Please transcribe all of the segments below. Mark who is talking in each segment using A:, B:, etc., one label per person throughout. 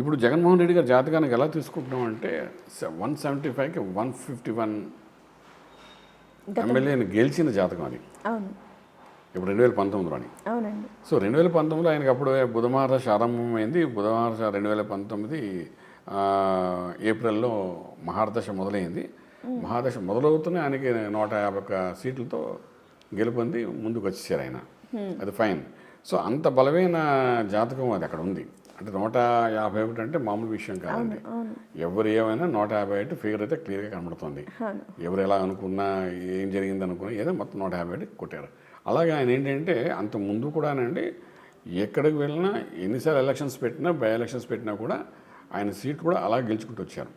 A: ఇప్పుడు జగన్మోహన్ రెడ్డి గారి జాతకానికి ఎలా తీసుకుంటున్నాం అంటే వన్ సెవెంటీ ఫైవ్కి వన్ ఫిఫ్టీ వన్ ఎమ్మెల్యేని గెలిచిన జాతకం అది.
B: అవును.
A: ఇప్పుడు రెండు వేల పంతొమ్మిదిలోని
B: అవునండి.
A: సో రెండు వేల పంతొమ్మిదిలో ఆయనకి అప్పుడు బుధమహారాశ ఆరంభమైంది. బుధమహారాశ రెండు వేల పంతొమ్మిది ఏప్రిల్లో మహారదశ మొదలైంది. మహాదశ మొదలవుతూనే ఆయనకి నూట యాభై ఒక్క సీట్లతో గెలుపొంది ముందుకు వచ్చేసారు ఆయన అది ఫైన్. సో అంత బలమైన జాతకం అది అక్కడ ఉంది. అంటే నూట యాభై ఒకటి అంటే మామూలు విషయం కాదండి. ఎవరు ఏమైనా నూట యాభై ఒకటి ఫిగర్ అయితే క్లియర్గా కనబడుతుంది. ఎవరు ఎలా అనుకున్నా ఏం జరిగింది అనుకున్నా ఏదో మొత్తం నూట యాభై ఒకటి కొట్టారు. అలాగే ఆయన ఏంటంటే అంత ముందు కూడానండి ఎక్కడికి వెళ్ళినా ఎన్నిసార్లు ఎలక్షన్స్ పెట్టినా బై ఎలక్షన్స్ పెట్టినా కూడా ఆయన సీట్ కూడా అలా గెలుచుకుంటూ వచ్చారు.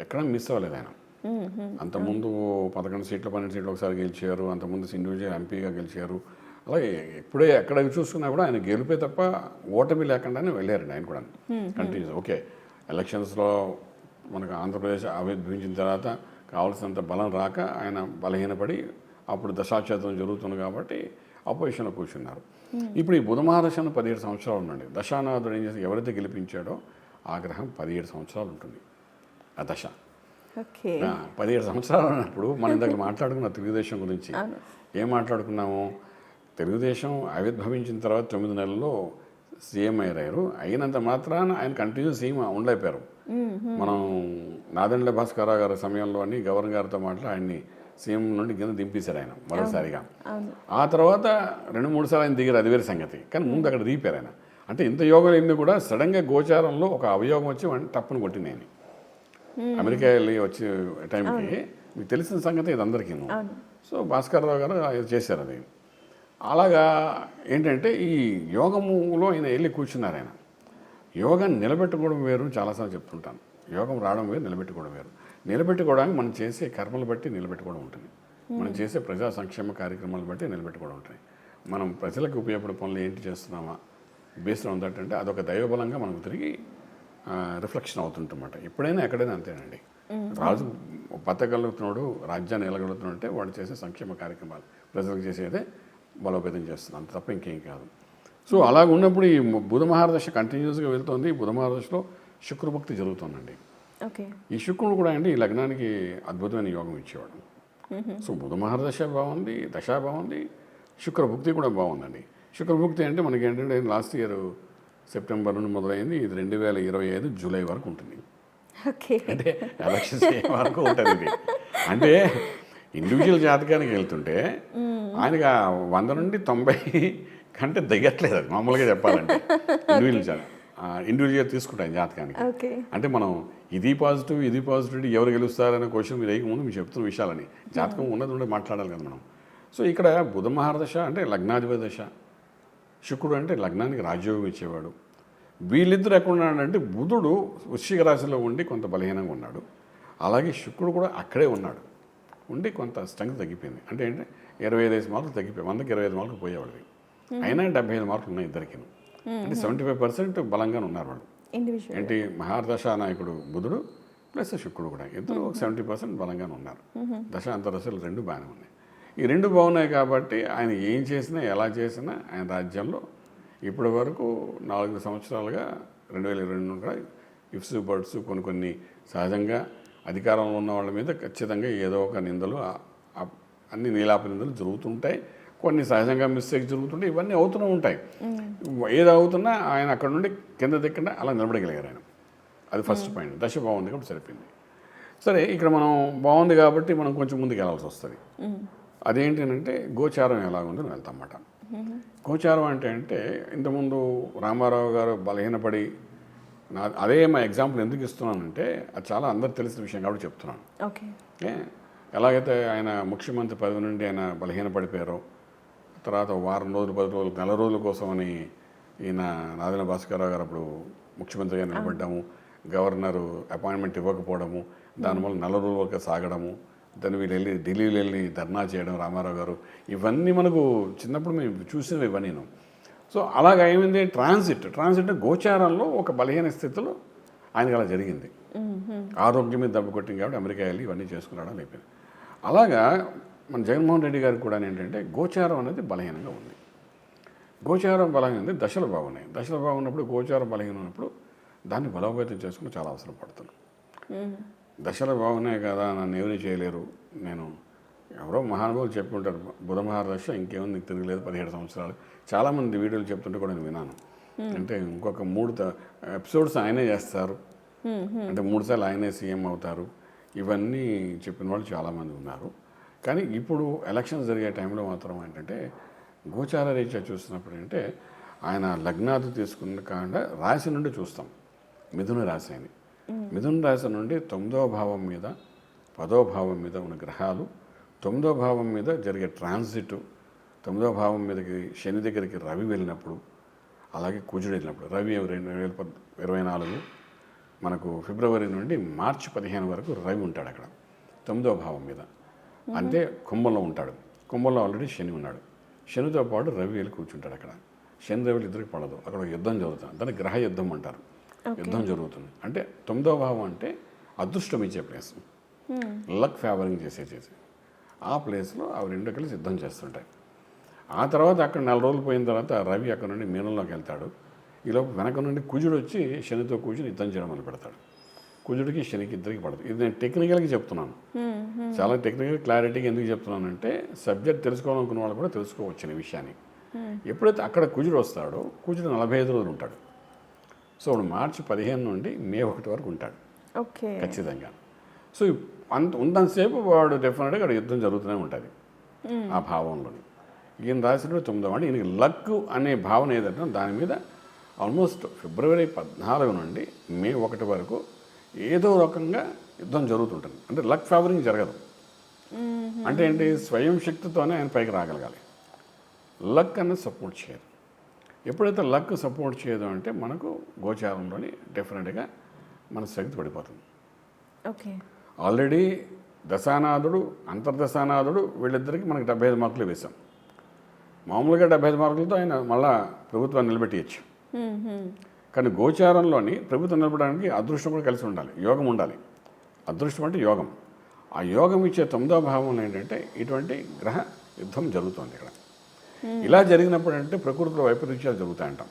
A: ఎక్కడ మిస్ అవ్వలేదు ఆయన. అంతకుముందు పదకొండు సీట్లు పన్నెండు సీట్లు ఒకసారి గెలిచారు అంతకుముందు ఇండివిజువల్ ఎంపీగా గెలిచారు. అలాగే ఎప్పుడే ఎక్కడ చూసుకున్నా కూడా ఆయన గెలిపే తప్ప ఓటమి లేకుండానే వెళ్ళారండి ఆయన కూడా. Continues okay. ఎలక్షన్స్లో మనకు ఆంధ్రప్రదేశ్ ఆవిర్భవించిన తర్వాత కావాల్సినంత బలం రాక ఆయన బలహీనపడి అప్పుడు దశాక్షేత్రం జరుగుతుంది కాబట్టి అపోజిషన్లో కూర్చున్నారు. ఇప్పుడు ఈ బుధ మహాదశను పదిహేడు సంవత్సరాలు ఉండండి. దశానాథుడు ఏం చేసి ఎవరైతే గెలిపించాడో ఆ గ్రహం పదిహేడు సంవత్సరాలు ఉంటుంది. ఆ దశ. పదిహేడు సంవత్సరాలు అన్నప్పుడు మనం ఇందాక మాట్లాడుకున్న తెలుగుదేశం గురించి. ఏం మాట్లాడుకున్నాము? తెలుగుదేశం ఆవిర్భవించిన తర్వాత తొమ్మిది నెలల్లో సీఎం అయ్యారు. అయినంత మాత్రాన ఆయన కంటిన్యూ సీఎం ఉండలేపారు మనం నాదెండ్ల భాస్కరరావు గారి సమయంలోని గవర్నర్ గారితో మాట్లాడి ఆయన్ని సీఎం నుండి కింద దింపేశారు ఆయన మరోసారిగా. ఆ తర్వాత రెండు మూడు సార్లు ఆయన దిగారు అది వేరే సంగతి. కానీ ముందు అక్కడ దిగిపోయారు ఆయన. అంటే ఇంత యోగం ఏంది కూడా సడన్గా గోచారంలో ఒక అవయోగం వచ్చి వాడిని టప్పును కొట్టింది ఆయన అమెరికా వెళ్ళి వచ్చే టైంకి మీకు తెలిసిన సంగతి ఇది అందరికీ సో భాస్కర్రావు గారు అది చేశారు అది. అలాగా ఏంటంటే ఈ యోగములో ఆయన వెళ్ళి కూర్చున్నారు ఆయన. యోగాన్ని నిలబెట్టుకోవడం వేరు చాలాసార్లు చెప్తుంటాను. యోగం రావడం వేరు నిలబెట్టుకోవడం వేరు. నిలబెట్టుకోవడానికి మనం చేసే కర్మలు బట్టి నిలబెట్టుకోవడం ఉంటుంది. మనం చేసే ప్రజా సంక్షేమ కార్యక్రమాలు బట్టి నిలబెట్టుకోవడం ఉంటుంది. మనం ప్రజలకు ఉపయోగపడే పనులు ఏంటి చేస్తున్నామా? బేస్డ్ ఆన్ దట్ అంటే అదొక దైవబలంగా మనకు తిరిగి రిఫ్లెక్షన్ అవుతుంటన్నమాట ఎప్పుడైనా ఎక్కడైనా అంతేనండి. రాజు బతకగలుగుతున్నాడు రాజ్యాన్ని నిలగలుగుతున్నాడు అంటే వాడు చేసే సంక్షేమ కార్యక్రమాలు ప్రజలకు చేసేదే బలోపేతం చేస్తుంది. అంత తప్ప ఇంకేం కాదు. సో అలాగ ఉన్నప్పుడు ఈ బుధ మహారదశ కంటిన్యూస్గా వెళ్తుంది. బుధ మహారదశలో శుక్రభక్తి జరుగుతుందండి.
B: ఓకే.
A: ఈ శుక్రుడు కూడా అండి ఈ లగ్నానికి అద్భుతమైన యోగం ఇచ్చేవాడు. సో బుధ మహారదశ బాగుంది దశ బాగుంది శుక్రభుక్తి కూడా బాగుందండి. శుక్రభుక్తి అంటే మనకి ఏంటంటే లాస్ట్ ఇయర్ సెప్టెంబర్ నుండి మొదలైంది. ఇది రెండు వేల ఇరవై ఐదు జూలై వరకు ఉంటుంది.
B: ఓకే.
A: అంటే ఎలక్షన్స్ వరకు ఉంటుంది ఇది అంటే ఇండివిజువల్ జాతకానికి వెళ్తుంటే ఆయనకి వంద నుండి తొంభై కంటే దిగట్లేదు అది మామూలుగా చెప్పాలంటే. ఇండివిజువల్ ఇండివిజువల్ తీసుకుంటాం జాతకానికి. అంటే మనం ఇది పాజిటివ్ ఇది పాజిటివ్ ఎవరు గెలుస్తారనే క్వశ్చన్ మీరు ముందు మీరు చెప్తున్న విషయాలని. జాతకం ఉన్నది ఉండే మాట్లాడాలి కదా మనం. సో ఇక్కడ బుధ మహారదశ అంటే లగ్నాధిపతి దశ శుక్రుడు అంటే లగ్నానికి రాజయోగం ఇచ్చేవాడు. వీళ్ళిద్దరు ఎక్కడ ఉన్నాడంటే బుధుడు వృశ్చిక రాశిలో ఉండి కొంత బలహీనంగా ఉన్నాడు. అలాగే శుక్రుడు కూడా అక్కడే ఉన్నాడు. ఉండి కొంత స్ట్రెంగ్త్ తగ్గిపోయింది. అంటే ఏంటంటే ఇరవై ఐదు మార్కులు తగ్గిపోయి వందకి ఇరవై ఐదు మార్కులు పోయేవాడివి. అయినా డెబ్బై ఐదు మార్కులు ఉన్నాయి ఇద్దరికి అంటే సెవెంటీ ఫైవ్ పర్సెంట్ బలంగానే ఉన్నారు వాళ్ళు. ఏంటి? మహాదశ నాయకుడు బుధుడు ప్లస్ శుక్రుడు కూడా. ఇద్దరు ఒక సెవెంటీ పర్సెంట్ బలంగానే ఉన్నారు. దశ అంతరదశలు రెండు బాగానే ఉన్నాయి. ఈ రెండు బాగున్నాయి కాబట్టి ఆయన ఏం చేసినా ఎలా చేసినా ఆయన రాజ్యంలో ఇప్పటి వరకు నాలుగు సంవత్సరాలుగా రెండు వేల ఇరవై రెండు కూడా ఇఫ్స్ బర్డ్స్ కొన్ని కొన్ని సహజంగా అధికారంలో ఉన్న వాళ్ళ మీద ఖచ్చితంగా ఏదో ఒక నిందలు అన్ని నీలాప నిందలు జరుగుతుంటాయి. కొన్ని సహజంగా మిస్టేక్ జరుగుతుంటాయి. ఇవన్నీ అవుతూనే ఉంటాయి. ఏది అవుతున్నా ఆయన అక్కడ నుండి కింద దిక్కుండా అలా నిలబడగలిగారు ఆయన. అది ఫస్ట్ పాయింట్. దశ బాగుంది కాబట్టి సరిపోయింది. సరే ఇక్కడ మనం బాగుంది కాబట్టి మనం కొంచెం ముందుకు వెళ్ళాల్సి వస్తుంది. అదేంటి అంటే గోచారం ఎలాగుందో వెళ్తాం అన్నమాట గోచారం అంటే అంటే ఇంతకుముందు రామారావు గారు బలహీనపడి నా అదే మా ఎగ్జాంపుల్ ఎందుకు ఇస్తున్నానంటే అది చాలా అందరు తెలిసిన విషయం కాబట్టి చెప్తున్నాను.
B: ఓకే?
A: ఎలాగైతే ఆయన ముఖ్యమంత్రి పదవి నుండి ఆయన బలహీనపడిపోయారో తర్వాత వారం రోజులు పది రోజులు నెల రోజుల కోసమని ఈయన నాదన భాస్కరరావు గారు అప్పుడు ముఖ్యమంత్రిగా నిలబడ్డాము. గవర్నరు అపాయింట్మెంట్ ఇవ్వకపోవడము దానివల్ల నెల రోజుల వరకు సాగడము దాన్ని వీళ్ళు వెళ్ళి ఢిల్లీలో వెళ్ళి ధర్నా చేయడం రామారావు గారు ఇవన్నీ మనకు చిన్నప్పుడు మేము చూసినవి ఇవన్నీ సో అలాగ ఏమైంది? ట్రాన్సిట్ ట్రాన్సిట్ గోచారంలో ఒక బలహీన స్థితిలో ఆయనకి అలా జరిగింది. ఆరోగ్యం మీద దెబ్బ కొట్టింది కాబట్టి అమెరికా వెళ్ళి ఇవన్నీ చేసుకున్నాడు అని అయిపోయింది అలాగా మన జగన్మోహన్ రెడ్డి గారికి కూడా ఏంటంటే గోచారం అనేది బలహీనంగా ఉంది. గోచారం బలహీన ఉంది దశలు బాగున్నాయి. దశలు బాగున్నప్పుడు గోచారం బలహీన ఉన్నప్పుడు దాన్ని బలోపేతం చేసుకుని చాలా అవసరం పడుతున్నాను దశలు బాగున్నాయి కదా నన్ను ఎవరు చేయలేరు? నేను ఎవరో మహానుభావులు చెప్పి ఉంటారు బుధ మహాదశ ఇంకేముంది నీకు తిరగలేదు పదిహేడు సంవత్సరాలు. చాలామంది వీడియోలు చెప్తుంటే కూడా నేను విన్నాను. అంటే ఇంకొక మూడు ఎపిసోడ్స్ ఆయనే చేస్తారు. అంటే మూడు సార్లు ఆయనే సీఎం అవుతారు. ఇవన్నీ చెప్పిన వాళ్ళు చాలామంది ఉన్నారు. కానీ ఇప్పుడు ఎలక్షన్స్ జరిగే టైంలో మాత్రం ఏంటంటే గోచార రీత్యా చూసినప్పుడు అంటే ఆయన లగ్నాలు తీసుకున్న కాకుండా రాశి నుండి చూస్తాం. మిథున రాశి అని. మిథున రాశి నుండి తొమ్మిదవ భావం మీద పదో భావం మీద ఉన్న గ్రహాలు తొమ్మిదో భావం మీద జరిగే ట్రాన్సిట్ తొమ్మిదో భావం మీదకి శని దగ్గరికి రవి వెళ్ళినప్పుడు అలాగే కుజుడు వెళ్ళినప్పుడు రవి రెండు వేల ఇరవై నాలుగు మనకు ఫిబ్రవరి నుండి మార్చి పదిహేను వరకు రవి ఉంటాడు అక్కడ. తొమ్మిదో భావం మీద. అంటే కుంభంలో ఉంటాడు. కుంభంలో ఆల్రెడీ శని ఉన్నాడు. శనితో పాటు రవి వెళ్ళి కూర్చుంటాడు అక్కడ. శని రవిలు ఇద్దరికి పడదు. అక్కడ యుద్ధం జరుగుతుంది. దాన్ని గ్రహ యుద్ధం అంటారు. యుద్ధం జరుగుతుంది. అంటే తొమ్మిదో భావం అంటే అదృష్టం ఇచ్చే ప్లేస్. లక్ ఫేవరింగ్ చేసే చేసి. ఆ ప్లేస్లో అవి రెండు కలిసి యుద్ధం చేస్తుంటాయి. ఆ తర్వాత అక్కడ నెల రోజులు పోయిన తర్వాత రవి అక్కడ నుండి మీనంలోకి వెళ్తాడు. ఈలోపు వెనక నుండి కుజుడు వచ్చి శనితో కూర్చుని యుద్ధం చేయడం మొదలు పెడతాడు. కుజుడికి శనికి ఇద్దరికి పడదు. ఇది నేను టెక్నికల్గా చెప్తున్నాను. చాలా టెక్నికల్ క్లారిటీగా ఎందుకు చెప్తున్నానంటే సబ్జెక్ట్ తెలుసుకోవాలనుకున్న వాళ్ళు కూడా తెలుసుకోవచ్చు ఈ విషయాన్ని. ఎప్పుడైతే అక్కడ కుజుడు వస్తాడో కుజుడు నలభై ఐదు రోజులు ఉంటాడు. సో ఇప్పుడు మార్చి పదిహేను నుండి మే ఒకటి వరకు ఉంటాడు.
B: ఓకే.
A: ఖచ్చితంగా. సో అంత ఉన్నంతసేపు వాడు డెఫినెట్గా అక్కడ యుద్ధం జరుగుతూనే ఉంటుంది. ఆ భావంలోని. ఈయన రాసినప్పుడు తొమ్మిదో అంటే ఈయనకి లక్ అనే భావన ఏదంటే దాని మీద ఆల్మోస్ట్ ఫిబ్రవరి పద్నాలుగు నుండి మే ఒకటి వరకు ఏదో రకంగా యుద్ధం జరుగుతుంటుంది. అంటే లక్ ఫేవరింగ్ జరగదు. అంటే ఏంటి? స్వయం శక్తితోనే ఆయన పైకి రాగలగాలి. లక్ అన్నది సపోర్ట్ చేయదు. ఎప్పుడైతే లక్ సపోర్ట్ చేయదు అంటే మనకు గోచారంలోని డెఫినెట్గా మన శక్తి పడిపోతుంది.
B: ఓకే.
A: ఆల్రెడీ దశానాథుడు అంతర్దశానాథుడు వీళ్ళిద్దరికి మనకి డెబ్బై ఐదు మార్కులు వేశాం. మామూలుగా డెబ్బై ఐదు మార్కులతో ఆయన మళ్ళా ప్రభుత్వాన్ని నిలబెట్టేయచ్చు. కానీ గోచారంలోని ప్రభుత్వం నిలబడడానికి అదృష్టం కూడా కలిసి ఉండాలి. యోగం ఉండాలి. అదృష్టం అంటే యోగం. ఆ యోగం ఇచ్చే తొమ్మిదో భావంలో ఏంటంటే ఇటువంటి గ్రహ యుద్ధం జరుగుతుంది ఇక్కడ. ఇలా జరిగినప్పుడు అంటే ప్రకృతిలో వైపరీత్యాలు జరుగుతాయంటాం.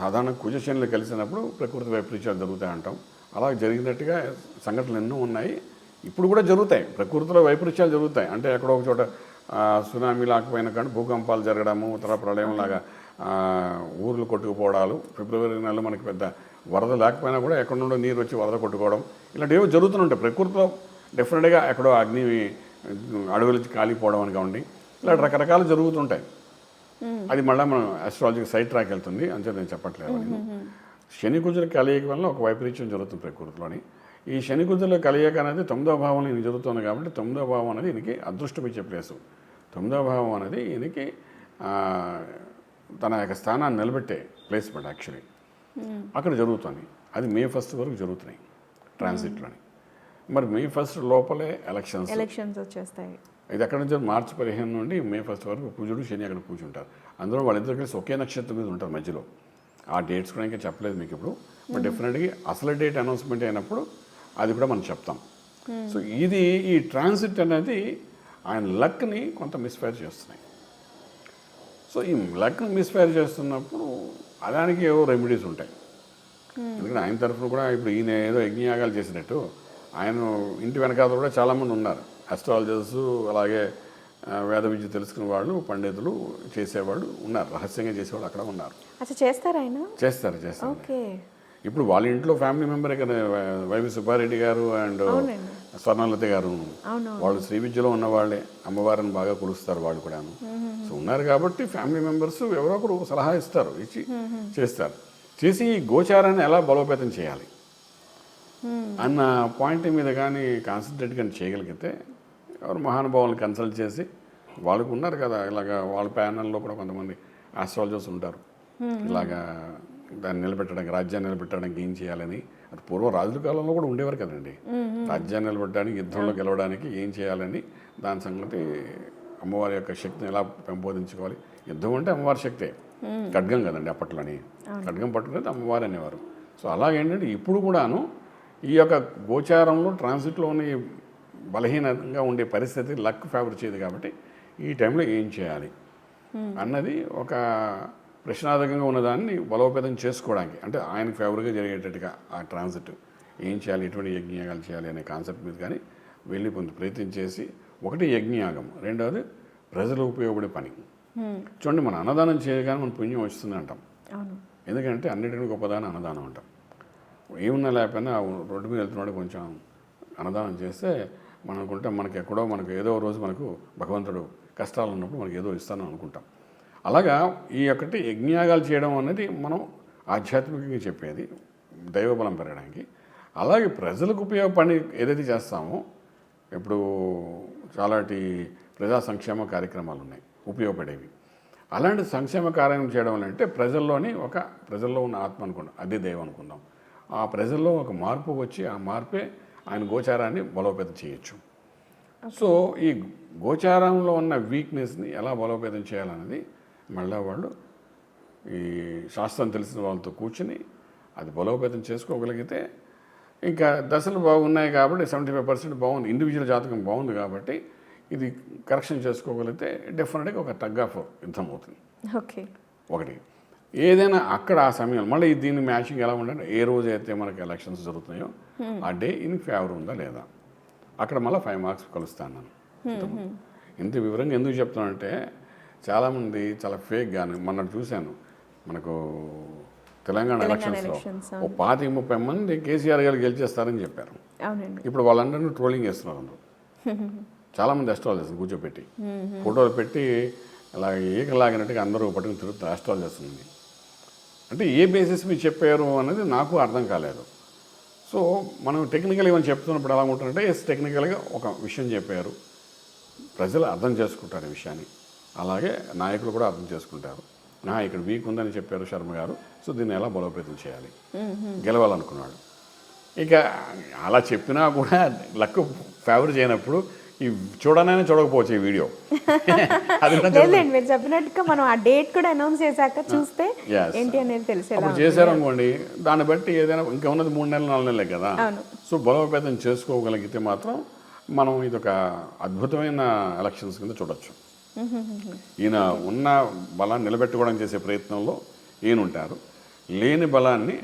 A: సాధారణ కుజశనులు కలిసినప్పుడు ప్రకృతి వైపరీత్యాలు జరుగుతాయి అంటాం అలా జరిగినట్టుగా సంఘటనలు ఎన్నో ఉన్నాయి. ఇప్పుడు కూడా జరుగుతాయి. ప్రకృతిలో వైపరీత్యాలు జరుగుతాయి. అంటే ఎక్కడో ఒక చోట సునామీ లాకపోయినా కానీ భూకంపాలు జరగడము తర్వాత ప్రళయంలాగా ఊర్లు కొట్టుకుపోవడాలు ఫిబ్రవరి నెలలో మనకి పెద్ద వరద లేకపోయినా కూడా ఎక్కడి నుండో నీరు వచ్చి వరద కొట్టుకోవడం ఇలాంటివి జరుగుతుంటాయి. ప్రకృతిలో డెఫినెట్గా ఎక్కడో అగ్ని అడవులు కాలిపోవడం అని కావండి. ఇలా రకరకాలు జరుగుతుంటాయి. అది మళ్ళీ మనం అస్ట్రాలజీకి సైడ్ ట్రాక్ వెళ్తుంది. అంతే నేను చెప్పట్లేదు. శని కుజుల కలయిక వలన ఒక వైపరీత్యం జరుగుతుంది ప్రకృతిలోని. ఈ శని కుజుల కలయిక అనేది తొమ్మిదో భావంలో ఈయన జరుగుతుంది కాబట్టి తొమ్మిదో భావం అనేది ఈయనకి అదృష్టం ఇచ్చే ప్లేసు. తొమ్మిదో భావం అనేది ఈయనకి తన యొక్క స్థానాన్ని నిలబెట్టే ప్లేస్మెంట్ యాక్చువల్లీ. అక్కడ జరుగుతుంది. అది మే ఫస్ట్ వరకు జరుగుతున్నాయి ట్రాన్సిట్లోని. మరి మే ఫస్ట్ లోపలే ఎలక్షన్స్.
B: ఎలక్షన్స్ వచ్చేస్తాయి.
A: ఇది ఎక్కడ నుంచి మార్చి పదిహేను నుండి మే ఫస్ట్ వరకు కుజుడు శని అక్కడ కూర్చుంటారు. అందులో వాళ్ళిద్దరు కలిసి ఒకే నక్షత్రం మీద ఉంటారు మధ్యలో. ఆ డేట్స్ కూడా ఇంకా చెప్పలేదు మీకు ఇప్పుడు. బట్ డెఫినెట్గా అసలు డేట్ అనౌన్స్మెంట్ అయినప్పుడు అది కూడా మనం చెప్తాం. సో ఇది ఈ ట్రాన్సిట్ అనేది ఆయన లక్ని కొంత మిస్ఫైర్ చేస్తున్నాయి. సో ఈ లక్ని మిస్ఫైర్ చేస్తున్నప్పుడు దానికి ఏవో రెమెడీస్ ఉంటాయి. ఎందుకంటే ఆయన తరఫున కూడా ఇప్పుడు ఈయన ఏదో యజ్ఞయాగాలు చేసినట్టు ఆయన ఇంటి వెనకాల కూడా చాలామంది ఉన్నారు. అస్ట్రాలజర్స్ అలాగే వేద విద్య తెలుసుకున్న వాళ్ళు పండితులు చేసేవాళ్ళు ఉన్నారు. రహస్యంగా చేసేవాళ్ళు అక్కడ ఉన్నారు.
B: చేస్తారా
A: చేస్తారు చేస్తారు.
B: ఓకే.
A: ఇప్పుడు వాళ్ళ ఇంట్లో ఫ్యామిలీ మెంబరే కదా వైవి సుబ్బారెడ్డి గారు అండ్. స్వర్ణలత గారు. వాళ్ళు శ్రీ విద్యలో ఉన్న వాళ్ళే అమ్మవారిని బాగా కొలుస్తారు వాళ్ళు కూడాను. సో ఉన్నారు కాబట్టి ఫ్యామిలీ మెంబర్స్ ఎవరో ఒకరు సలహా ఇస్తారు ఇచ్చి చేస్తారు. చేసి ఈ గోచారాన్ని ఎలా బలోపేతం చేయాలి? అన్న పాయింట్ మీద కానీ కాన్సన్ట్రేట్ కానీ చేయగలిగితే ఎవరు మహానుభావులను కన్సల్ట్ చేసి వాళ్ళకు ఉన్నారు కదా ఇలాగా వాళ్ళ ప్యానల్లో కూడా కొంతమంది ఆస్ట్రాలజర్స్ ఉంటారు. ఇలాగా దాన్ని నిలబెట్టడానికి రాజ్యాన్ని నిలబెట్టడానికి ఏం చేయాలని అది పూర్వ రాజుల కాలంలో కూడా ఉండేవారు కదండి. రాజ్యాన్ని నిలబెట్టడానికి యుద్ధంలో గెలవడానికి ఏం చేయాలని దాని సంగతి అమ్మవారి యొక్క శక్తిని ఎలా పెంపొందించుకోవాలి? యుద్ధం అంటే అమ్మవారి శక్తే. ఖడ్గం కదండి అప్పట్లోని. ఖడ్గం పట్టుకునేది అమ్మవారు అనేవారు. సో అలాగేంటంటే ఇప్పుడు కూడాను ఈ యొక్క గోచారంలో ట్రాన్సిట్లోని బలహీనంగా ఉండే పరిస్థితి లక్ ఫేవర్ చేయదు కాబట్టి ఈ టైంలో ఏం చేయాలి? అన్నది ఒక ప్రశ్నార్థకంగా ఉన్నదాన్ని బలోపేతం చేసుకోవడానికి అంటే ఆయనకు ఫేవర్గా జరిగేటట్టుగా ఆ ట్రాన్సిట్ ఏం చేయాలి ఎటువంటి యజ్ఞయాగాలు చేయాలి అనే కాన్సెప్ట్ మీద కానీ వెళ్ళి కొంత ప్రయత్నం చేసి ఒకటి యజ్ఞయాగం రెండవది ప్రజలకు ఉపయోగపడే పని. చూడండి మన అన్నదానం చేయగానే మన పుణ్యం వస్తుంది అంటాం. ఎందుకంటే అన్నిటికీ గొప్పదానం అన్నదానం అంటాం. ఏమున్నా లేకపోయినా రోడ్డు మీద వెళ్తున్నాడు కొంచెం అన్నదానం చేస్తే మనం అనుకుంటాం మనకి ఎక్కడో మనకు ఏదో రోజు మనకు భగవంతుడు కష్టాలు ఉన్నప్పుడు మనకి ఏదో ఇస్తాను అనుకుంటాం. అలాగా ఈ ఒకటి యజ్ఞయాగాలు చేయడం అనేది మనం ఆధ్యాత్మికంగా చెప్పేది దైవబలం పెరగడానికి. అలాగే ప్రజలకు ఉపయోగపడి ఏదైతే చేస్తామో ఇప్పుడు చాలాటి ప్రజా సంక్షేమ కార్యక్రమాలు ఉన్నాయి ఉపయోగపడేవి. అలాంటి సంక్షేమ కార్యం చేయడం వల్ల అంటే ప్రజల్లోని ఒక ప్రజల్లో ఉన్న ఆత్మ అనుకుందాం అదే దైవం అనుకుందాం ఆ ప్రజల్లో ఒక మార్పు వచ్చి ఆ మార్పే ఆయన గోచారాన్ని బలోపేతం చేయొచ్చు. సో ఈ గోచారంలో ఉన్న వీక్నెస్ని ఎలా బలోపేతం చేయాలన్నది మళ్ళీ వాళ్ళు ఈ శాస్త్రం తెలిసిన వాళ్ళతో కూర్చుని అది బలోపేతం చేసుకోగలిగితే ఇంకా దశలు బాగున్నాయి కాబట్టి సెవెంటీ ఫైవ్ పర్సెంట్ బాగుంది. ఇండివిజువల్ జాతకం బాగుంది కాబట్టి ఇది కరెక్షన్ చేసుకోగలిగితే డెఫినెట్గా ఒక టగ్ ఆఫ్ యుద్ధం అవుతుంది.
B: ఓకే.
A: ఒకటి ఏదైనా అక్కడ ఆ సమయం మళ్ళీ దీన్ని మ్యాచింగ్ ఎలా ఉండాలి? ఏ రోజు అయితే మనకి ఎలక్షన్స్ జరుగుతున్నాయో ఆ డే ఇన్ ఫేవర్ ఉందా లేదా? అక్కడ మళ్ళీ ఫైవ్ మార్క్స్ కలుస్తాను నేను. ఇంత వివరంగా ఎందుకు చెప్తానంటే చాలామంది చాలా ఫేక్ గాను. మొన్న చూశాను. మనకు తెలంగాణ ఎలక్షన్స్లో ఓ పాతిక ముప్పై మంది కేసీఆర్ గారు గెలిచేస్తారని చెప్పారు. ఇప్పుడు వాళ్ళందరినీ ట్రోలింగ్ చేస్తున్నారు అందరూ. చాలామంది అస్ట్రాల్ చేస్తుంది కూర్చోబెట్టి ఫోటోలు పెట్టి అలా ఏకలాగినట్టుగా అందరూ పట్టుకుని తిరుగుతారు అస్ట్రాల్ చేస్తుంది అంటే ఏ బేసిస్ మీద చెప్పారు అనేది నాకు అర్థం కాలేదు. సో మనం టెక్నికల్ ఏమైనా చెప్తున్నప్పుడు ఎలా ఉంటుందంటే ఎస్ టెక్నికల్గా ఒక విషయం చెప్పారు. ప్రజలు అర్థం చేసుకుంటారు ఈ విషయాన్ని. అలాగే నాయకులు కూడా అర్థం చేసుకుంటారు. నా ఇక్కడ వీక్ ఉందని చెప్పారు శర్మ గారు సో దీన్ని ఎలా బలోపేతం చేయాలి? గెలవాలనుకున్నాడు. ఇక అలా చెప్పినా కూడా లక్ ఫేవర్ చేయనప్పుడు ఈ చూడనైనా చూడకపోవచ్చు ఈ వీడియో.
B: మీరు చెప్పినట్టుగా మనం ఆ డేట్ కూడా అనౌన్స్ చేశాక చూస్తే. ఏంటి అనేది తెలిసేలా
A: అప్పుడు చేశారు అనుకోండి దాన్ని బట్టి ఏదైనా ఇంకా ఉన్నది మూడు నెలలు నాలుగు నెలలే కదా. సో బలోపేతం చేసుకోగలిగితే మాత్రం మనం ఇది ఒక అద్భుతమైన ఎలక్షన్స్ కింద చూడొచ్చు. ఈయన ఉన్న బలాన్ని నిలబెట్టుకోవడం చేసే ప్రయత్నంలో ఈయన ఉంటారు లేని బలాన్ని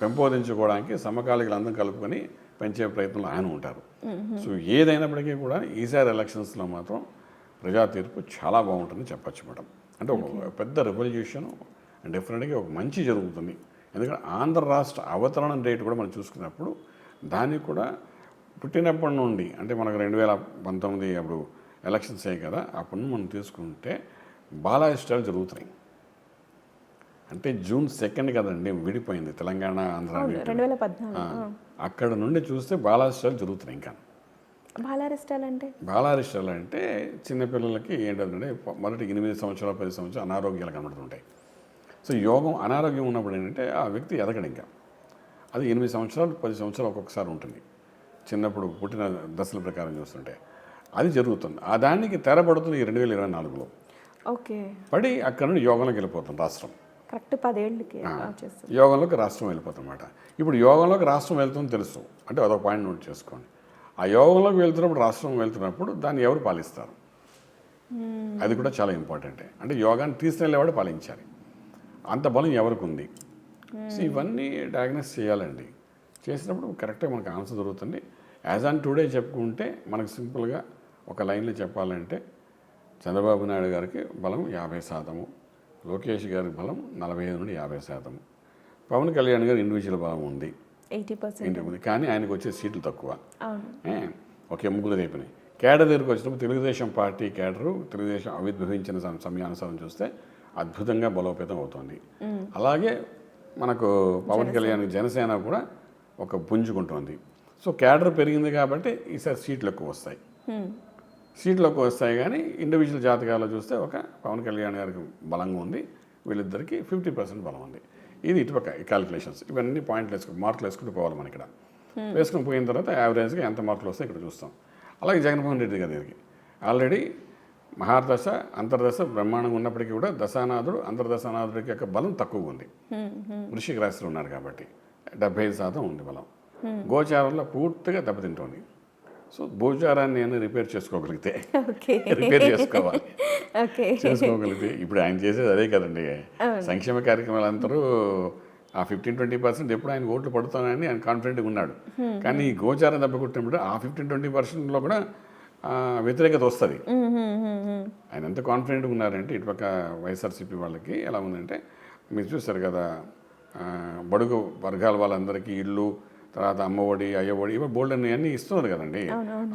A: పెంపొందించుకోవడానికి సమకాలీకులందరం కలుపుకొని పెంచే ప్రయత్నంలో ఆయన ఉంటారు. సో ఏదైనప్పటికీ కూడా ఈసారి ఎలక్షన్స్లో మాత్రం ప్రజా తీర్పు చాలా బాగుంటుంది చెప్పచ్చు మేడం. అంటే ఒక పెద్ద రెవల్యూషన్ డెఫినెట్గా ఒక మంచి జరుగుతుంది. ఎందుకంటే ఆంధ్ర రాష్ట్ర అవతరణ రేటు కూడా మనం చూసుకున్నప్పుడు దానికి కూడా పుట్టినప్పటి నుండి అంటే మనకు రెండు వేల పంతొమ్మిది అప్పుడు ఎలక్షన్స్ అయ్యాయి కదా అప్పుడు మనం తీసుకుంటే బాలాయిష్టాలు జరుగుతున్నాయి. అంటే జూన్ సెకండ్ కదండి విడిపోయింది తెలంగాణ ఆంధ్ర అక్కడ నుండి చూస్తే బాలారిష్టాలు జరుగుతున్నాయి ఇంకా.
B: బాలారిస్టాలు అంటే?
A: బాలారిష్టాలు అంటే చిన్నపిల్లలకి ఏంటంటే మొదటి ఎనిమిది సంవత్సరాలు పది సంవత్సరాలు అనారోగ్యాలు కనబడుతుంటాయి. సో యోగం అనారోగ్యం ఉన్నప్పుడు ఏంటంటే ఆ వ్యక్తి ఎదగడు ఇంకా. అది ఎనిమిది సంవత్సరాలు పది సంవత్సరాలు ఒక్కొక్కసారి ఉంటుంది. చిన్నప్పుడు పుట్టిన దశల ప్రకారం చూస్తుంటే. అది జరుగుతుంది. ఆ దానికి తెరబడుతుంది ఈ రెండు వేల ఇరవై నాలుగులో.
B: ఓకే.
A: పడి అక్కడ నుండి యోగంలోకి వెళ్ళిపోతుంది రాష్ట్రం.
B: కరెక్ట్ పదేళ్ళకి
A: యోగంలోకి రాష్ట్రం వెళ్ళిపోతుందన్నమాట. ఇప్పుడు యోగంలోకి రాష్ట్రం వెళ్తుందని తెలుసు. అంటే అదొక పాయింట్ నోట్ చేసుకోండి. ఆ యోగంలోకి వెళ్తున్నప్పుడు రాష్ట్రం వెళ్తున్నప్పుడు దాన్ని ఎవరు పాలిస్తారు? అది కూడా చాలా ఇంపార్టెంటే. అంటే యోగాన్ని తీసుకెళ్ళేవాడు పాలించాలి. అంత బలం ఎవరికి ఉంది సో ఇవన్నీ డయాగ్నోస్ చేయాలండి. చేసినప్పుడు కరెక్ట్గా మనకు ఆన్సర్ దొరుకుతుంది. యాజ్ ఆన్ టుడే చెప్పుకుంటే మనకు సింపుల్గా ఒక లైన్లో చెప్పాలంటే చంద్రబాబు నాయుడు గారికి బలం యాభై శాతము లోకేష్ గారి బలం నలభై ఐదు నుండి యాభై శాతము. పవన్ కళ్యాణ్ గారు ఇండివిజువల్ బలం ఉంది.
B: Eighty percent.
A: ఉంది కానీ ఆయనకు వచ్చే సీట్లు తక్కువ. ఒకే ముగ్గురు అయిపోయినాయి. కేడర్ దగ్గరికి వచ్చినప్పుడు తెలుగుదేశం పార్టీ కేడరు తెలుగుదేశం ఆవిర్భవించిన సమ- సమయానుసారం చూస్తే అద్భుతంగా బలోపేతం అవుతుంది. అలాగే మనకు పవన్ కళ్యాణ్ జనసేన కూడా ఒక పుంజుకుంటోంది. సో కేడర్ పెరిగింది కాబట్టి ఈసారి సీట్లు ఎక్కువ వస్తాయి.
B: హ్మ్.
A: సీట్లు ఎక్కువ వస్తాయి కానీ ఇండివిజువల్ జాతకాల్లో చూస్తే ఒక పవన్ కళ్యాణ్ గారికి బలంగా ఉంది వీళ్ళిద్దరికి ఫిఫ్టీ పర్సెంట్ బలం ఉంది. ఇది ఇటుపక్క క్యాలిక్యులేషన్స్ ఇవన్నీ పాయింట్లు వేసుకుని మార్కులు వేసుకుంటూ పోవాలి మనం ఇక్కడ. వేసుకుని పోయిన తర్వాత యావరేజ్గా ఎంత మార్కులు వస్తాయి ఇక్కడ చూస్తాం. అలాగే జగన్మోహన్ రెడ్డి గారి దగ్గరికి ఆల్రెడీ మహాదశ అంతర్దశ బ్రహ్మాండంగా ఉన్నప్పటికీ కూడా దశానాథుడు అంతర్దశానాథుడికి యొక్క బలం తక్కువగా ఉంది.
B: హ్మ్. హ్మ్.
A: వృషిక రాశిలో ఉన్నారు కాబట్టి డెబ్బై ఐదు శాతం ఉంది బలం. గోచారంలో పూర్తిగా దెబ్బతింటోంది. సో భూచారాన్ని నేను రిపేర్ చేసుకోగలిగితే. రిపేర్ చేసుకోవాలి. చేసుకోగలిగితే. ఇప్పుడు ఆయన చేసేది అదే కదండి. సంక్షేమ కార్యక్రమాలు అందరూ ఆ ఫిఫ్టీన్ ట్వంటీ పర్సెంట్ ఎప్పుడు ఆయన ఓట్లు పడుతానని ఆయన కాన్ఫిడెంట్గా ఉన్నాడు. కానీ ఈ గోచారం దెబ్బకొట్టినప్పుడు ఆ ఫిఫ్టీన్ ట్వంటీ పర్సెంట్లో కూడా వ్యతిరేకత వస్తుంది. ఆయన ఎంత కాన్ఫిడెంట్గా ఉన్నారంటే ఇటుపక్క వైఎస్ఆర్సీపీ వాళ్ళకి ఎలా ఉందంటే మీరు చూస్తారు కదా బడుగు వర్గాల వాళ్ళందరికీ ఇల్లు తర్వాత అమ్మఒడి అయ్యఒడి ఇవి బోల్డ్ అన్ని అన్నీ ఇస్తున్నారు కదండి.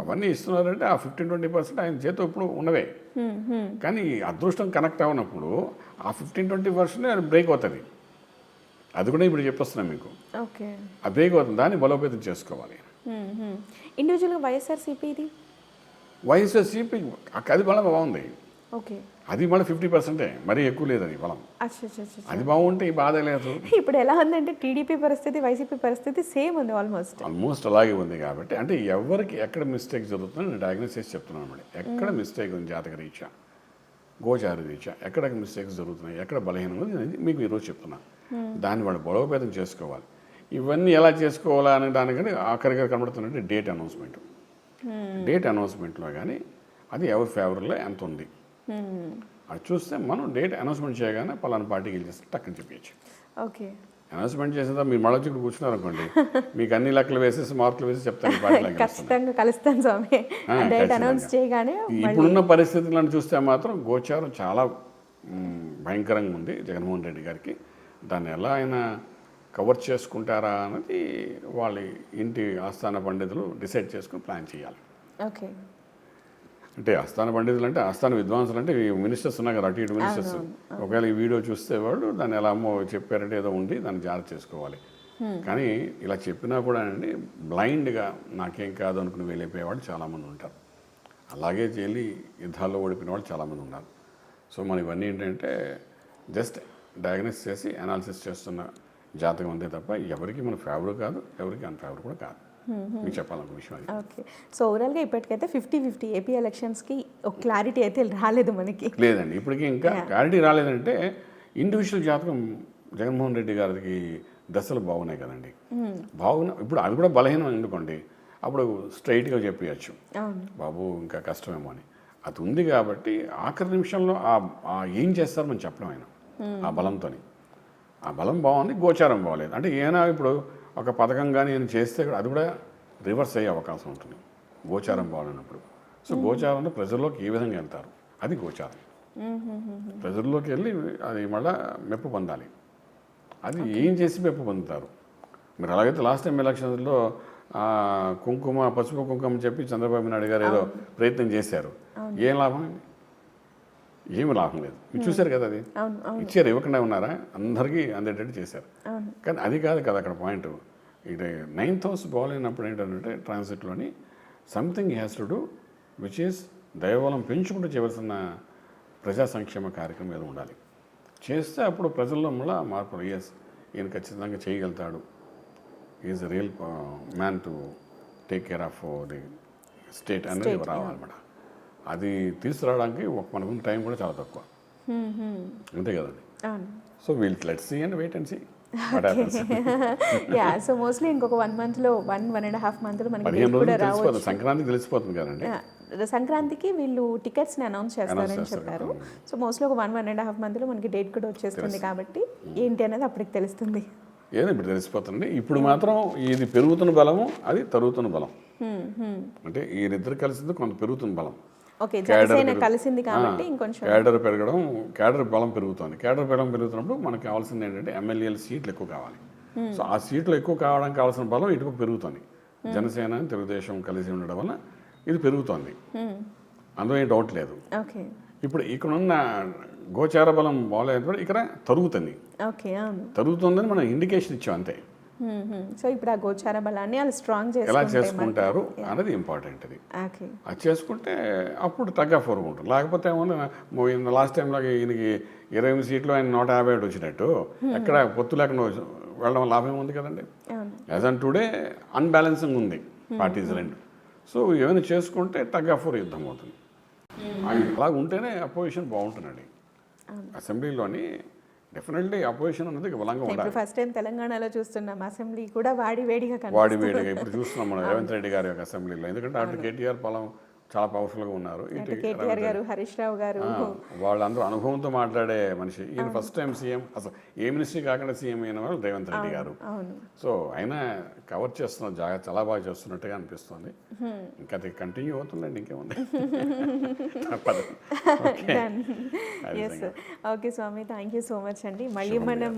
A: అవన్నీ ఇస్తున్నారంటే ఆ ఫిఫ్టీన్ ట్వంటీ పర్సెంట్ ఆయన చేతిలో ఇప్పుడు ఉన్నవే. కానీ అదృష్టం కనెక్ట్ అవునప్పుడు ఆ ఫిఫ్టీన్ ట్వంటీ పర్సెంట్ అది బ్రేక్ అవుతుంది. అది కూడా ఇప్పుడు చెప్పొస్తున్నాను మీకు.
B: ఓకే.
A: ఆ బ్రేక్ అవుతుంది. దాన్ని బలోపేతం చేసుకోవాలి.
B: ఇండివిజువల్గా వైఎస్ఆర్సీపీ ఇది?
A: వైఎస్ఆర్సీపీ అది బలం బాగుంది.
B: ఓకే.
A: అది మళ్ళీ ఫిఫ్టీ పర్సెంటే మరీ ఎక్కువ లేదు అది బలం అది బాగుంటే ఈ బాధ లేదు.
B: ఇప్పుడు ఎలా ఉందంటే టీడీపీ పరిస్థితి వైసీపీ పరిస్థితి సేమ్ ఉంది ఆల్మోస్ట్
A: ఆల్మోస్ట్ అలాగే ఉంది కాబట్టి అంటే ఎవరికి ఎక్కడ మిస్టేక్ జరుగుతుందో నేను డయాగ్నోస్ చేసి చెప్తున్నాను అనమాట ఎక్కడ మిస్టేక్ ఉంది జాతక రీత్యా గోచార రీత్యా ఎక్కడ మిస్టేక్స్ జరుగుతున్నాయి ఎక్కడ బలహీనం ఉంది నేను మీకు ఈరోజు చెప్తున్నాను దాన్ని వాళ్ళు బలోపేతం చేసుకోవాలి. ఇవన్నీ ఎలా చేసుకోవాలా అనే దానికని ఆఖరిగా కనబడుతున్నట్టు డేట్ అనౌన్స్మెంట్ డేట్ అనౌన్స్మెంట్లో కానీ అది ఎవరి ఫేవర్లో ఎంత ఉంది? అది చూస్తే మనం డేట్ అనౌన్స్మెంట్ చేయగానే పలానా పార్టీకి గెలిచేస్తే టక్కని చెప్పచ్చు
B: ఓకే.
A: అనౌన్స్మెంట్ చేసిన తర్వాత మీరు మళ్ళీ ఇక్కడ కూర్చున్నారు అనుకోండి మీకు అన్ని లెక్కలు వేసేసి మార్కులు వేసి చెప్తాను
B: ఖచ్చితంగా కలుస్తాను స్వామి. డేట్. అనౌన్స్ చేయగానే
A: ఇప్పుడున్న పరిస్థితులను చూస్తే మాత్రం గోచారం చాలా భయంకరంగా ఉంది జగన్మోహన్ రెడ్డి గారికి. దాన్ని ఎలా ఆయన కవర్ చేసుకుంటారా అన్నది వాళ్ళ ఇంటి ఆస్థాన పండితులు డిసైడ్ చేసుకుని ప్లాన్ చేయాలి.
B: ఓకే.
A: అంటే ఆస్థాన పండితులు అంటే ఆస్థాన విద్వాంసులు అంటే ఈ మినిస్టర్స్ ఉన్నాయి కదా అటు ఇటు మినిస్టర్స్. ఒకవేళ ఈ వీడియో చూస్తే వాళ్ళు దాన్ని ఎలా అమ్మో చెప్పారంటే ఏదో ఉంది దాన్ని జాగ్రత్త చేసుకోవాలి. కానీ ఇలా చెప్పినా కూడా అండి బ్లైండ్గా నాకేం కాదు అనుకుని వెళ్ళిపోయేవాళ్ళు చాలామంది ఉంటారు. అలాగే వెళ్ళి యుద్ధాల్లో ఓడిపోయిన వాళ్ళు చాలామంది ఉన్నారు. సో మనం ఇవన్నీ ఏంటంటే జస్ట్ డయాగ్నోస్ చేసి అనాలిసిస్ చేస్తున్న జాతకం అంతే తప్ప ఎవరికి మన ఫేవర్ కాదు ఎవరికి అన్ఫేవర్ కూడా కాదు. మీకు చెప్పాలనుకున్న విషయం అది
B: ఓకే సో ఓవరాల్గా ఇప్పటికైతే ఫిఫ్టీ ఫిఫ్టీ ఏపీ ఎలక్షన్స్కి ఒక క్లారిటీ అయితే రాలేదు మనకి.
A: లేదండి. ఇప్పటికీ ఇంకా క్లారిటీ రాలేదంటే ఇండివిజువల్ జాతకం జగన్మోహన్ రెడ్డి గారికి దశలు బాగున్నాయి కదండి. బాగున్నా ఇప్పుడు అది కూడా బలహీనం ఎందుకోండి? అప్పుడు స్ట్రైట్గా చెప్పేయచ్చు. బాబు ఇంకా కష్టమేమో అని. అది ఉంది కాబట్టి ఆఖరి నిమిషంలో ఆ ఏం చేస్తారు మనం చెప్పడం ఆయన ఆ బలంతోని. ఆ బలం బాగుంది గోచారం బాగలేదు. అంటే ఏమైనా ఇప్పుడు ఒక పథకం కానీ నేను చేస్తే కూడా అది కూడా రివర్స్ అయ్యే అవకాశం ఉంటుంది. గోచారం బాగాలేనప్పుడు సో గోచారంలో ప్రజల్లోకి ఏ విధంగా వెళ్తారు? అది గోచారం. ప్రజల్లోకి వెళ్ళి అది మళ్ళా మెప్పు పొందాలి. అది ఏం చేసి మెప్పు పొందుతారు? మీరు అలాగైతే లాస్ట్ టైం ఎలక్షన్స్లో కుంకుమ పసుపు కుంకుమ చెప్పి చంద్రబాబు నాయుడు గారు ఏదో ప్రయత్నం చేశారు. ఏం లాభం? ఏమి లాభం లేదు. మీరు చూశారు కదా అది? ఇచ్చారు ఇవ్వకుండా ఉన్నారా? అందరికీ అందేటట్టు చేశారు. కానీ అది కాదు కదా అక్కడ పాయింట్. ఇది నైన్త్ హౌస్ బాగాలేనప్పుడు ఏంటంటే ట్రాన్సిట్లోని something has to do which is దైవబలం పెంచుకుంటూ చేయవలసిన ప్రజా సంక్షేమ కార్యక్రమం ఏదో ఉండాలి. చేస్తే అప్పుడు ప్రజల్లో మళ్ళీ మార్పు ఎస్ ఈయన ఖచ్చితంగా చేయగలుగుతాడు. Is real man to take care of the state అనేది రావాలన్నమాట. అది తీసుకురావడానికి ఒక మనకున్న టైం కూడా చాలా తక్కువ. అంతే కదండి. So we'll let's see and wait and see.
B: Yeah so mostly ఇంకొక వన్ మంత్లో వన్ వన్ అండ్ హాఫ్ మంత్లో మనకి రావచ్చు.
A: తెలిసిపోతుంది కదండి.
B: సంక్రాంతికి వీళ్ళు టికెట్స్ని అనౌన్స్ చేస్తారని
A: చేస్తారు.
B: చెప్పారు. సో మోస్ట్లీ ఒక వన్ వన్ అండ్ హాఫ్ మంత్లో మనకి డేట్ కూడా వచ్చేస్తుంది కాబట్టి ఏంటి అనేది అప్పటికి తెలుస్తుంది.
A: ఏదో ఇప్పుడు తెలిసిపోతుంది. ఇప్పుడు మాత్రం ఇది పెరుగుతున్న బలము అది తరుగుతున్న బలం.
B: హ్మ్.
A: అంటే వీరిద్దరు కలిసింది కొంత పెరుగుతున్న బలం.
B: ఓకే జనసేన కలిసింది కాబట్టి ఇంకొంచెం
A: క్యాడర్ పెరగడం క్యాడర్ బలం పెరుగుతుంది. క్యాడర్ బలం పెరుగుతున్నప్పుడు మనకి కావాల్సింది ఏంటంటే ఎమ్మెల్యేల సీట్లు ఎక్కువ కావాలి. సో ఆ సీట్లు ఎక్కువ కావడానికి కావాల్సిన బలం ఇటుపక్క పెరుగుతుంది. జనసేన తెలుగుదేశం కలిసి ఉండడం వల్ల ఇది పెరుగుతోంది. అందులో ఏం డౌట్ లేదు. ఇప్పుడు ఇక్కడున్న గోచార బలం బాగాలేదు ఇక్కడ తరుగుతుంది. తరుగుతుందని మనం ఇండికేషన్ ఇచ్చాం అంతే.
B: సో ఇప్పుడు ఆ గోచార బలాన్ని వాళ్ళు స్ట్రాంగ్
A: ఎలా
B: చేసుకుంటే
A: చేసుకుంటారు అనేది ఇంపార్టెంట్ అది అది చేసుకుంటే అప్పుడు తగ్గ ఫోర్ ఉంటుంది. లేకపోతే ఏమన్నా లాస్ట్ టైం లాగా ఈయనకి ఇరవై ఎనిమిది సీట్లు ఆయన నూట యాభై ఒకటి వచ్చినట్టు ఎక్కడ పొత్తు లేకుండా వెళ్ళడం లాభం ఉంది కదండి? యాజ్ అన్ టుడే అన్బ్యాలెన్సింగ్ ఉంది పార్టీస్ రెండు. సో ఏమైనా చేసుకుంటే తగ్గ ఫోర్ యుద్ధం అవుతుంది. అలా ఉంటేనే అపోజిషన్ బాగుంటుందండి. అసెంబ్లీలోని డెఫినెట్లీ అపోజిషన్ అనేది బలంగా ఉండాలి.
B: ఫస్ట్ టైం తెలంగాణలో చూస్తున్నాం అసెంబ్లీ కూడా వాడి వేడిగా
A: వాడి వేడిగా ఇప్పుడు చూస్తున్నాం మనం రేవంత్ రెడ్డి గారి యొక్క అసెంబ్లీలో. ఎందుకంటే అటు కేటీఆర్ పొలం చాలా పవర్ఫుల్గా ఉన్నారు. ఇటు
B: కేటీఆర్ గారు హరీష్ రావు గారు.
A: వాళ్ళందరూ అనుభవంతో మాట్లాడే మనిషి. ఈయన ఫస్ట్ టైం సీఎం. అసలు ఏ మినిస్ట్రీ కాకుండా సీఎం అయిన వాళ్ళు రేవంత్ రెడ్డి గారు. సో ఆయన కవర్ చేస్తున్న జాగా చాలా బాగా చేస్తున్నట్టుగా అనిపిస్తుంది. ఇంకా అది కంటిన్యూ అవుతుందండి ఇంకేముంది? ఓకే
B: స్వామి థ్యాంక్ యూ సో మచ్ అండి. మళ్ళీ మనం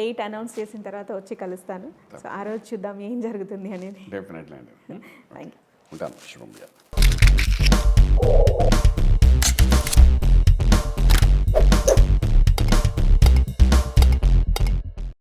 B: డేట్ అనౌన్స్ చేసిన తర్వాత వచ్చి కలుస్తాను. సో ఆ రోజు చూద్దాం ఏం జరుగుతుంది అనేది.
A: డెఫినెట్లీ అండి.
B: థ్యాంక్ యూ
A: ఉంటాను. శుభం あっ。